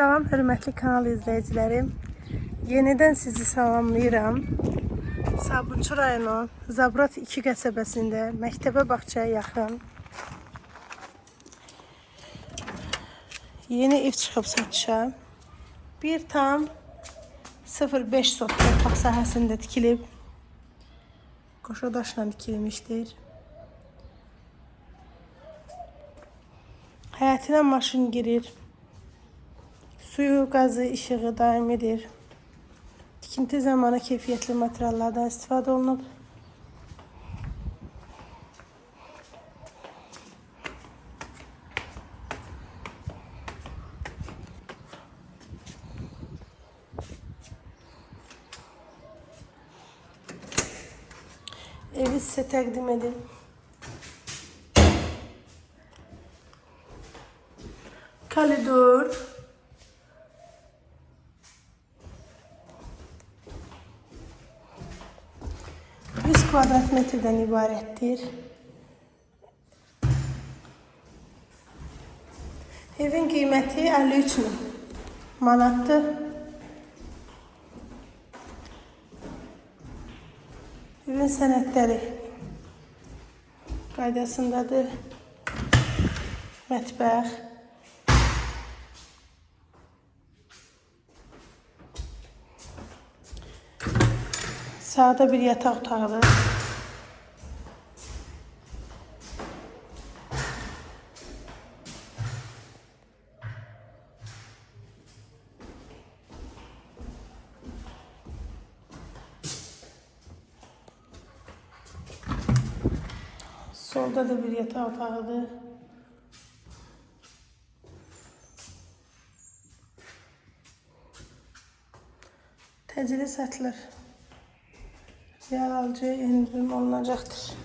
Salam hörmətli kanal izləyicilərim. Yenidən sizi salamlayıram. Sabunçu rayonu Zabrat 2 qəsəbəsində məktəbə bağçaya yaxın yeni ev çıxıb satışa. 1 tam 0.5 sot torpaq sahəsində tikilib. Qoşa daşla tikilmişdir. Həyətinə maşın girir. Suyu, qazı, işığı daimidir. Tikinti zamanı keyfiyyətli materiallardan istifadə olunub. Evi sizə təqdim edim. Koridor. Kvadrat metreden ibarettir. Evin qiyməti 53 min manatdır. Evin sənədləri qaydasındadır. Mətbəx. Sağda bir yataq otağıdır. Solda da bir yataq otağıdır. Təcili satılır. Real alıcıya endirim olunacaktır.